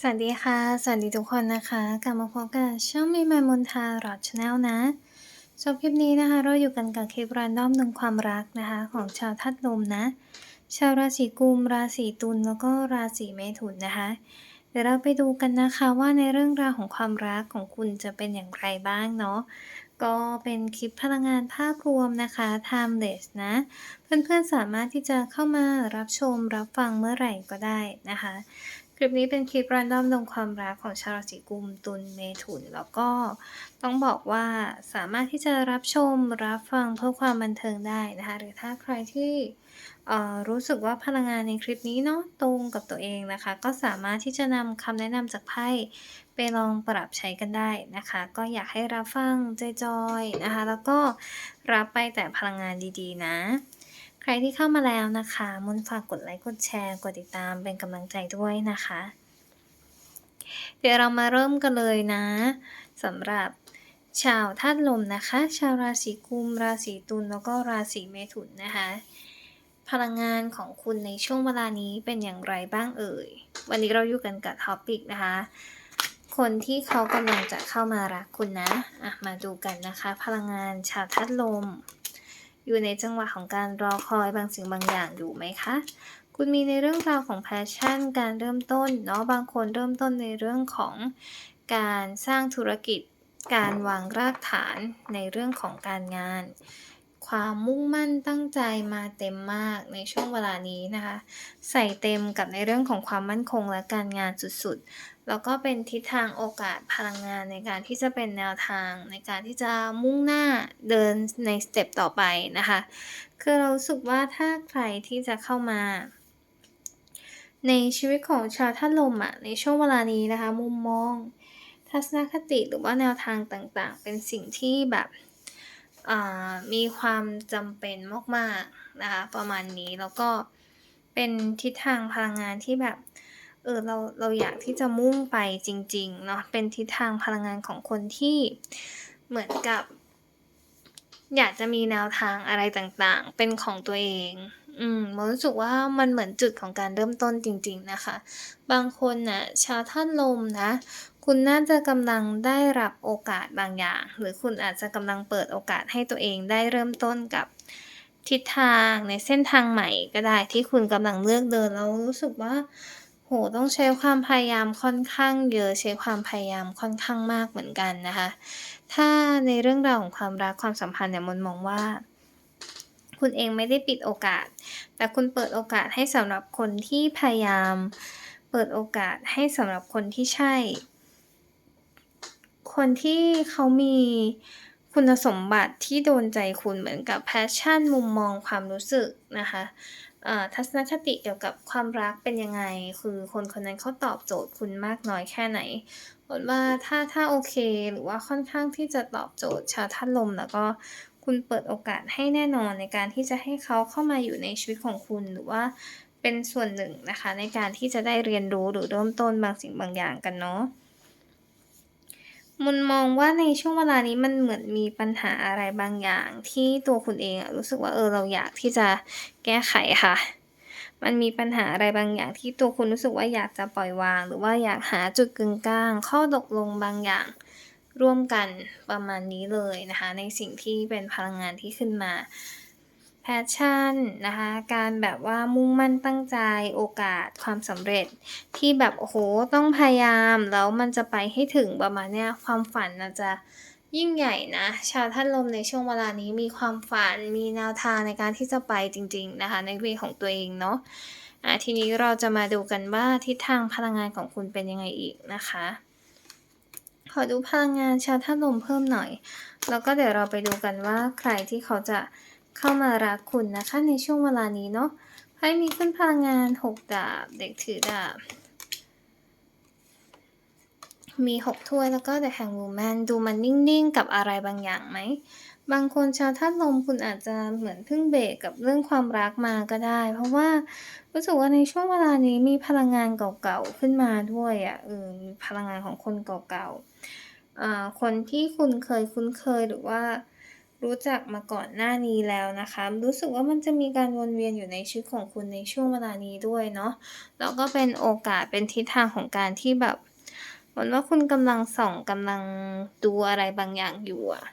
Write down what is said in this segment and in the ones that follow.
สวัสดีค่ะ สวัสดีทุกคนนะคะ กลับมาพบกับช่องมีมายมนทาหลอดชาแนลนะชอบคลิปนี้นะคะ เราอยู่กันกับคลิปรันดอมหนึ่งความรักนะคะ ของชาวทัดลมนะ ชาวราศีกุม ราศีตุลแล้วก็ราศีเมถุนนะคะ เดี๋ยวเราไปดูกันนะคะว่าในเรื่องราวของความรักของคุณจะเป็นอย่างไรบ้างเนาะก็เป็นคลิปพลังงานภาพรวมนะคะ timeless นะ เพื่อนๆสามารถที่จะเข้ามารับชมรับฟังเมื่อไหร่ก็ได้นะคะ คลิปนี้เป็นคลิปรันดอมลงความรักของชาวราศีกุมตุลเมถุน แล้วก็ต้องบอกว่าสามารถที่จะรับชมรับฟังเพื่อความบันเทิงได้นะคะ หรือถ้าใครที่รู้สึกว่าพลังงานในคลิปนี้เนาะตรงกับตัวเองนะคะ ก็สามารถที่จะนำคำแนะนำจากไพ่ไปลองปรับใช้กันได้นะคะ ก็อยากให้รับฟังจอยๆนะคะ แล้วก็รับไปแต่พลังงานดีๆ นะ ใครที่เข้ามาแล้วนะคะ มุนฝากกดไลค์กดแชร์ กดติดตามเป็นกำลังใจด้วยนะคะ เดี๋ยวเรามาเริ่มกันเลยนะสำหรับชาวธาตุลมนะคะ ชาวราศีกุม ราศีตุลแล้วก็ราศีเมถุนนะคะ พลังงานของคุณในช่วงเวลานี้เป็นอย่างไรบ้างเอ่ย วันนี้เราอยู่กันกับท็อปิกนะคะ คนที่เขากำลังจะเข้ามารักคุณนะ อะ มาดูกันนะคะ พลังงานชาวธาตุลม อยู่ในจังหวะของการรอคอยบางสิ่งบางอย่างอยู่ไหมคะ คุณมีในเรื่องราวของแพชชั่น การเริ่มต้นเนาะบางคนเริ่มต้นในเรื่องของการสร้างธุรกิจ การวางรากฐานในเรื่องของการงาน ความมุ่งมั่นตั้งใจมาเต็มมากในช่วงเวลานี้นะคะ ใส่เต็มกับในเรื่องของความมั่นคงและการงานสุดๆ แล้วก็เป็นทิศทางโอกาสพลังงานในการที่จะเป็นแนวทาง ในการที่จะมุ่งหน้าเดินในสเต็ปต่อไปนะคะ คือเราสึกว่าถ้าใครที่จะเข้ามาในชีวิตของชาวท่านลมอะในช่วงเวลานี้นะคะ มุมมอง ทัศนคติหรือว่าแนวทางต่างๆ เป็นสิ่งที่แบบ มีความจำเป็นมากๆนะคะประมาณนี้แล้วก็เป็นทิศทางพลังงานที่แบบเออเราเราอยากที่จะมุ่งไปจริงๆเนาะเป็นทิศทางพลังงานของคนที่เหมือนกับ อยากจะมีแนวทางอะไรต่างๆ เป็นของตัวเอง อืมมนรู้สึกว่ามันเหมือนจุดของการเริ่มต้นจริง ๆนะคะ บางคนน่ะชาวท่านลมนะ คุณน่าจะกำลังได้รับโอกาสบางอย่าง หรือคุณอาจจะกำลังเปิดโอกาสให้ตัวเองได้เริ่มต้นกับทิศทางในเส้นทางใหม่ก็ได้ที่คุณกำลังเลือกเดินแล้วรู้สึกว่า โหต้องใช้ความพยายามค่อนข้างเยอะใช้ความพยายามค่อนข้างมากเหมือนกันนะคะ ถ้าในเรื่องราวของความรักความสัมพันธ์เนี่ยมนมองว่า คุณเองไม่ได้ปิดโอกาส แต่คุณเปิดโอกาสให้สำหรับคนที่พยายาม เปิดโอกาสให้สำหรับคนที่ใช่ คนที่เขามีคุณสมบัติที่โดนใจคุณเหมือนกับแพชชั่นมุมมองความรู้สึกนะคะทัศนคติเกี่ยวกับความรักเป็นยังไง คือคนคนนั้นเขาตอบโจทย์คุณมากน้อยแค่ไหนผลว่าถ้าถ้าโอเคหรือว่าค่อนข้างที่จะตอบโจทย์ชาวท่านลม แล้วก็คุณเปิดโอกาสให้แน่นอนในการที่จะให้เขาเข้ามาอยู่ในชีวิตของคุณหรือว่าเป็นส่วนหนึ่งนะคะ ในการที่จะได้เรียนรู้หรือเริ่มต้นบางสิ่งบางอย่างกันเนาะ มุนมองว่าในช่วงเวลานี้มันเหมือนมีปัญหาอะไรบางอย่าง ที่ตัวคุณเองอะรู้สึกว่า เออ เราอยากที่จะแก้ไขค่ะ มันมีปัญหาอะไรบางอย่างที่ตัวคุณรู้สึกว่าอยากจะปล่อยวาง หรือว่าอยากหาจุดกึ่งกลาง ข้อตกลงบางอย่างร่วมกันประมาณนี้เลยนะคะ ในสิ่งที่เป็นพลังงานที่ขึ้นมา แพชชั่นนะคะการแบบว่ามุ่งมั่นตั้งใจโอกาสความสำเร็จ ที่แบบโอ้โหต้องพยายามแล้วมันจะไปให้ถึงประมาณเนี้ยความฝันอาจะยิ่งใหญ่นะ ชาวท่านลมในช่วงเวลานี้มีความฝันมีแนวทางในการที่จะไปจริง ๆ นะคะ ในเวของตัวเองเนาะะทีนี้เราจะมาดูกันว่าทิศทางพลังงานของคุณเป็นยังไงอีกนะคะ ขอดูพลังงานชาวท่านลมเพิ่มหน่อย แล้วก็เดี๋ยวเราไปดูกันว่าใครที่เขาจะ เข้ามารักคุณนะคะในช่วงเวลานี้เนาะไพ่มีขึ้นพลังงานหกดาบ เด็กถือดาบ มีหกถ้วยแล้วก็ The Hangwoman ดูมันนิ่งๆ กับอะไรบางอย่างไหม บางคนชาวธาตุลมคุณอาจจะเหมือนเพิ่งเบรกกับเรื่องความรักมาก็ได้ เพราะว่ารู้สึกว่าในช่วงเวลานี้มีพลังงานเก่าๆ ขึ้นมาด้วยอะ่ะเออมีพลังงานของคนเก่าๆอ่าคนที่คุณเคยคุ้นเคยหรือว่า รู้จักมาก่อนหน้านี้แล้วนะคะ รู้สึกว่ามันจะมีการวนเวียนอยู่ในชีวิตของคุณในช่วงเวลานี้ด้วยเนาะแล้วก็เป็นโอกาสเป็นทิศทางของการที่แบบเหมือนว่าคุณกำลังส่องกำลังดูอะไรบางอย่างอยู่อะ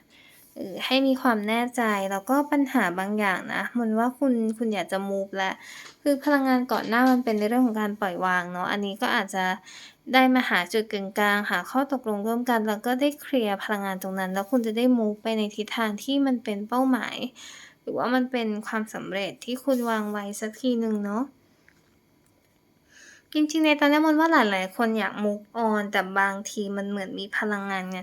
เออให้มีความแน่ใจแล้วก็ปัญหาบางอย่างนะมือนว่าคุณคุณอยากจะ move แล้วคือพลังงานก่อนหน้ามันเป็นในเรื่องของการปล่อยวางเนาะอันนี้ก็อาจจะได้มาหาจุดกึ่งกลาง หาข้อตกลงร่วมกัน แล้วก็ได้เคลียร์พลังงานตรงนั้น แล้วคุณจะได้ move ไปในทิศทางที่มันเป็นเป้าหมาย หรือว่ามันเป็นความสำเร็จที่คุณวางไว้สักทีหนึ่งเนาะ จริงๆในตอนนี้ยมนว่าหลายๆ คนอยาก move on แต่บางทีมันเหมือนมีพลังงานไง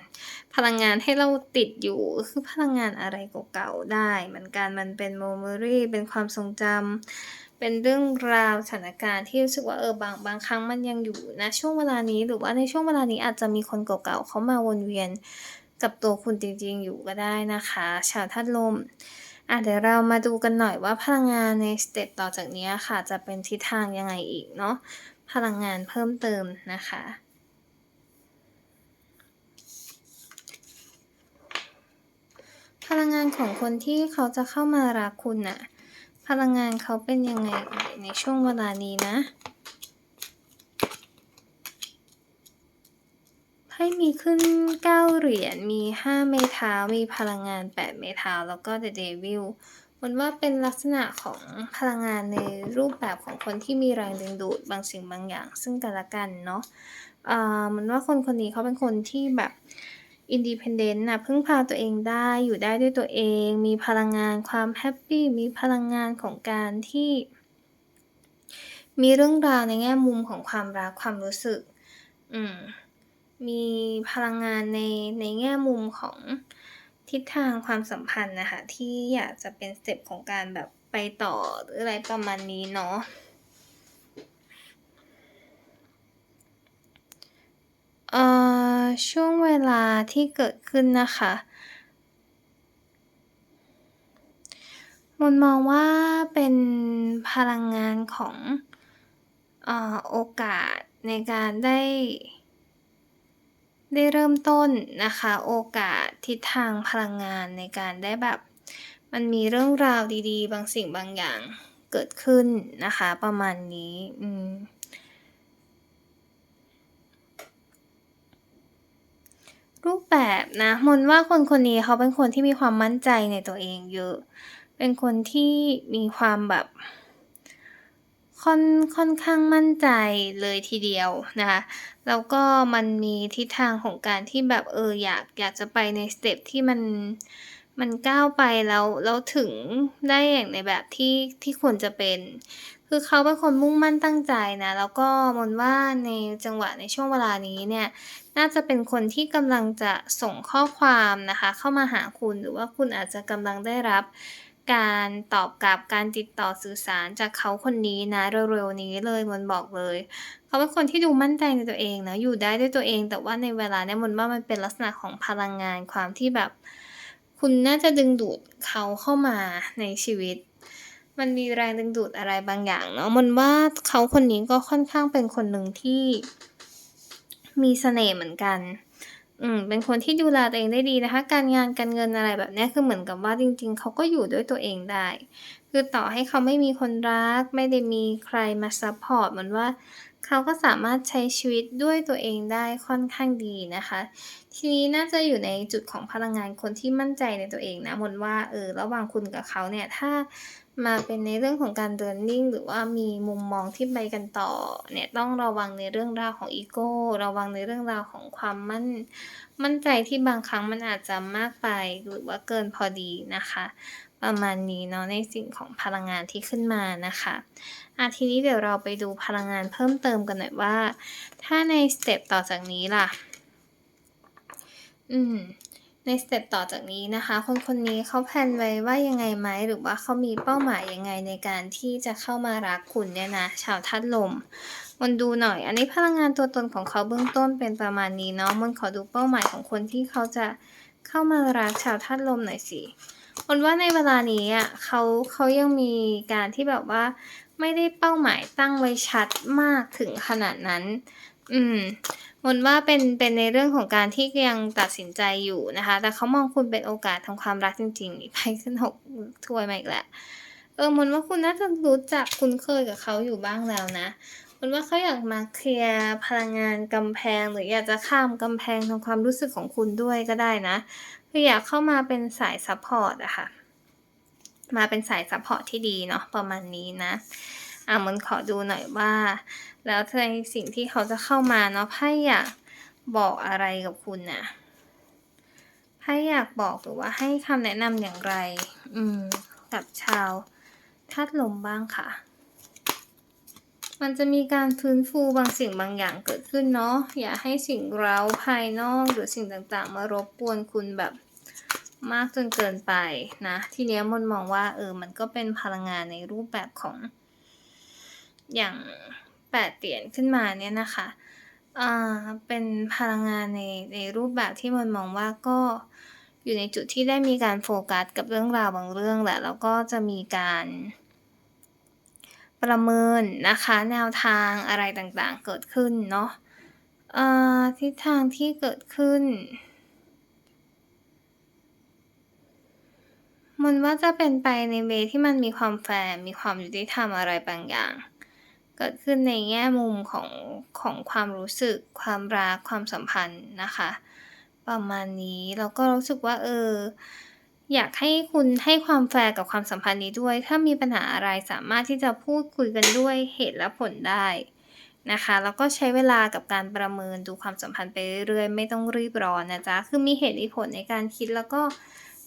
พลังงานให้เราติดอยู่คือพลังงานอะไรเก่าๆได้เหมือนกันมันเป็น memory เป็นความทรงจำเป็นเรื่องราวสถานการณ์ที่รู้สึกว่าเออบางบางครั้งมันยังอยู่ณช่วงเวลานี้หรือว่าในช่วงเวลานี้อาจจะมีคนเก่าๆเขามาวนเวียนกับตัวคุณจริงๆอยู่ก็ได้นะคะ ชาวธาตุลมอ่าเดี๋ยวเรามาดูกันหน่อยว่าพลังงานในสเต็ปต่อจากนี้ค่ะ จะเป็นทิศทางยังไงอีกเนาะ พลังงานเพิ่มเติมนะคะ พลังงานของคนที่เขาจะเข้ามารักคุณน่ะ พลังงานเขาเป็นยังไงในช่วงเวลานี้นะไพ่มีขึ้น 9 เหรียญ มี5ไม้เท้า มีพลังงาน8ไม้เท้า แล้วก็ The Devil เห มือนว่าเป็นลักษณะของพลังงานในรูปแบบของคนที่มีแรงดึงดูดบางสิ่งบางอย่าง ซึ่งกันและกันเนาะอ่ามือนว่าคนคนนี้เขาเป็นคนที่แบบ independent น่ะพึ่งพาตัวเองได้อยู่ได้ด้วยตัวเอง มีพลังงานความแฮปปี้มีพลังงานของการที่ มีเรื่องราวในแง่มุมของความรักความรู้สึก อืมมีพลังงานในในแง่มุมของ ทิศทางความสัมพันธ์นะคะ ที่อยากจะเป็นสเต็ปของการแบบไปต่อหรืออะไรประมาณนี้เนาะเอ่อช่วงเวลาที่เกิดขึ้นนะคะมนมองว่าเป็นพลังงานของอ่าโอกาสในการได้ ได้เริ่มต้นนะคะ โอกาสทิศทางพลังงานในการได้แบบ มันมีเรื่องราวดีๆ บางสิ่งบางอย่างเกิดขึ้นนะคะ ประมาณนี้อืมรูปแบบนะมนว่าคนคนนี้เขาเป็นคนที่มีความมั่นใจในตัวเองเยอะ เป็นคนที่มีความแบบ ค่อนค่อนข้างมั่นใจเลยทีเดียวนะคะ แล้วก็มันมีทิศทางของการที่แบบเอออยากอยากจะไปในสเต็ปที่มันมันก้าวไปแล้วแล้วถึงได้อย่างในแบบที่ที่ควรจะเป็น คือเขาเป็นคนมุ่งมั่นตั้งใจนะแล้วก็มนว่าในจังหวะในช่วงเวลานี้เนี่ยน่าจะเป็นคนที่กำลังจะส่งข้อความนะคะ เข้ามาหาคุณหรือว่าคุณอาจจะกำลังได้รับ การตอบกลับการติดต่อสื่อสารจากเขาคนนี้นะเร็วๆนี้เลยมนบอกเลย เขาเป็นคนที่ดูมั่นใจในตัวเองนะอยู่ได้ด้วยตัวเอง แต่ว่าในเวลาเนี้ยมนว่ามันเป็นลักษณะของพลังงานความที่แบบ คุณน่าจะดึงดูดเขาเข้ามาในชีวิต มันมีแรงดึงดูดอะไรบางอย่างเนาะมนว่าเขาคนนี้ก็ค่อนข้างเป็นคนหนึ่งที่ มีเสน่ห์เหมือนกัน อืม เป็นคนที่ดูแลตัวเองได้ดีนะคะ การงานการเงินอะไรแบบเนี้ย คือเหมือนกับว่าจริง ๆ เขาก็อยู่ด้วยตัวเองได้ คือต่อให้เขาไม่มีคนรัก ไม่ได้มีใครมาซัปพอร์ตเหมือนว่า เขาก็สามารถใช้ชีวิตด้วยตัวเองได้ค่อนข้างดีนะคะ ทีนี้น่าจะอยู่ในจุดของพลังงานคนที่มั่นใจในตัวเองนะมนว่าเออระหว่างคุณกับเขาเนี่ยถ้า มาเป็นในเรื่องของการเดินนิ่ง หรือว่ามีมุมมองที่ไปกันต่อเนี่ยต้องระวังในเรื่องราวของอีโก้ระวังในเรื่องราวของความมั่นมั่นใจที่บางครั้งมันอาจจะมากไปหรือว่าเกินพอดีนะคะ ประมาณนี้เนาะในสิ่งของพลังงานที่ขึ้นมานะคะอาทีนี้เดี๋ยวเราไปดูพลังงานเพิ่มเติมกันหน่อยว่า ถ้าในสเต็ปต่อจากนี้ล่ะ อืม ในสเต็ปต่อจากนี้นะคะ คนคนนี้เขาแพลนไว้ว่ายังไงไหมหรือว่าเขามีเป้าหมายยังไงในการที่จะเข้ามารักคุณเนี่ยนะชาวธาตุลมมันดูหน่อย อันนี้พลังงานตัวตนของเขาเบื้องต้นเป็นประมาณนี้เนาะมันขอดูเป้าหมายของคนที่เขาจะเข้ามารักชาวธาตุลมหน่อยสิมนว่าในเวลานี้อะเขาเขายังมีการที่แบบว่า ไม่ได้เป้าหมายตั้งไว้ชัดมากถึงขนาดนั้น อืม มนว่าเป็นเป็นในเรื่องของการที่ยังตัดสินใจอยู่นะคะ แต่เขามองคุณเป็นโอกาสทางความรักจริงๆไพ่ขึ้น6ถ้วยมาอีกแล้วเออมนว่าคุณน่าจะรู้จักคุ้นเคยกับเขาอยู่บ้างแล้วนะมนว่าเขาอยากมาเคลียร์พลังงานกำแพงหรืออยากจะข้ามกำแพงทางความรู้สึกของคุณด้วยก็ได้นะคืออยากเข้ามาเป็นสายซัปพอร์ตอะค่ะมาเป็นสายซัปพอร์ตที่ดีเนาะประมาณนี้นะอ่ามนขอดูหน่อยว่า แล้วในสิ่งที่เขาจะเข้ามาเนาะไพ่อยากบอกอะไรกับคุณน่ะไพ่อยากบอกหรือว่าให้คำแนะนำอย่างไร อืม กับชาวธาตุลมบ้างค่ะ มันจะมีการฟื้นฟูบางสิ่งบางอย่างเกิดขึ้นเนาะอย่าให้สิ่งเร้าภายนอกหรือสิ่งต่างๆ มารบกวนคุณแบบมากจนเกินไปนะ ทีเนี้ยมนมองว่าเออมันก็เป็นพลังงานในรูปแบบของอย่าง 8เหรียญขึ้นมาเนี่ยนะคะอ่าเป็นพลังงานในในรูปแบบที่มันมองว่าก็อยู่ในจุดที่ได้มีการโฟกัสกับเรื่องราวบางเรื่องแหละแล้วก็จะมีการประเมินนะคะแนวทางอะไรต่างๆเกิดขึ้นเนาะอ่าทิศทางที่เกิดขึ้น มันว่าจะเป็นไปในเวย์ที่มันมีความแฟร์มีความยุติธรรมอะไรบางอย่าง เกิดขึ้นในแง่มุมของของความรู้สึก ความรักความสัมพันธ์นะคะ ประมาณนี้แล้วก็รู้สึกว่าเอออยากให้คุณให้ความแฟร์กับความสัมพันธ์นี้ด้วย ถ้ามีปัญหาอะไรสามารถที่จะพูดคุยกันด้วยเหตุและผลได้นะคะ แล้วก็ใช้เวลากับการประเมินดูความสัมพันธ์ไปเรื่อยๆ ไม่ต้องรีบร้อนนะจ๊ะ คือมีเหตุมีผลในการคิดแล้วก็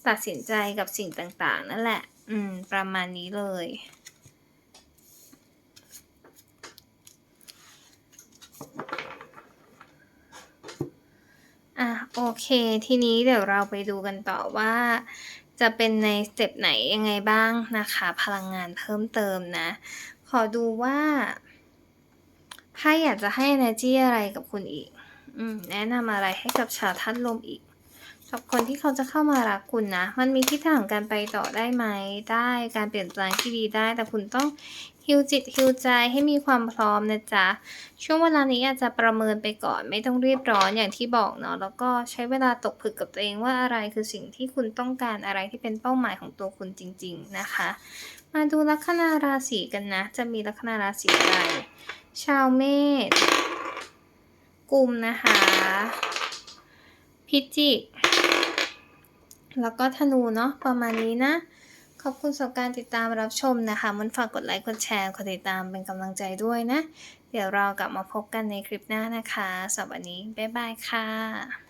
ตัดสินใจกับสิ่งต่างๆ นั่นแหละ อืม ประมาณนี้เลย โอเค ทีนี้เดี๋ยวเราไปดูกันต่อว่า จะเป็นในสเต็ปไหนยังไงบ้างนะคะ พลังงานเพิ่มเติมนะ ขอดูว่าไพ่อยากจะให้เอเนจีอะไรกับคุณอีก อืม แนะนำอะไรให้กับชาวธานลมอีก สับคนที่เขาจะเข้ามารักคุณนะ มันมีทิศทางการไปต่อได้ไหม ได้การเปลี่ยนแปลงที่ดีได้ แต่คุณต้อง heal จิต heal ใจให้มีความพร้อมนะจ๊ะ ช่วงเวลานี้อาจจะประเมินไปก่อน ไม่ต้องรีบร้อนอย่างที่บอกเนาะแล้วก็ใช้เวลาตกผลึกกับตัวเองว่าอะไรคือสิ่งที่คุณต้องการอะไรที่เป็นเป้าหมายของตัวคุณจริง ๆนะคะ มาดูลัคนาราศีกันนะ จะมีลัคนาราศีอะไร ชาวเมษกลุ่มนะคะ พิจิก แล้วก็ธนูเนาะประมาณนี้นะ ขอบคุณสำหรับการติดตามรับชมนะคะ มันฝากกดไลค์กดแชร์กดติดตามเป็นกำลังใจด้วยนะ เดี๋ยวเรากลับมาพบกันในคลิปหน้านะคะสำหรับวันนี้บ๊ายบายค่ะ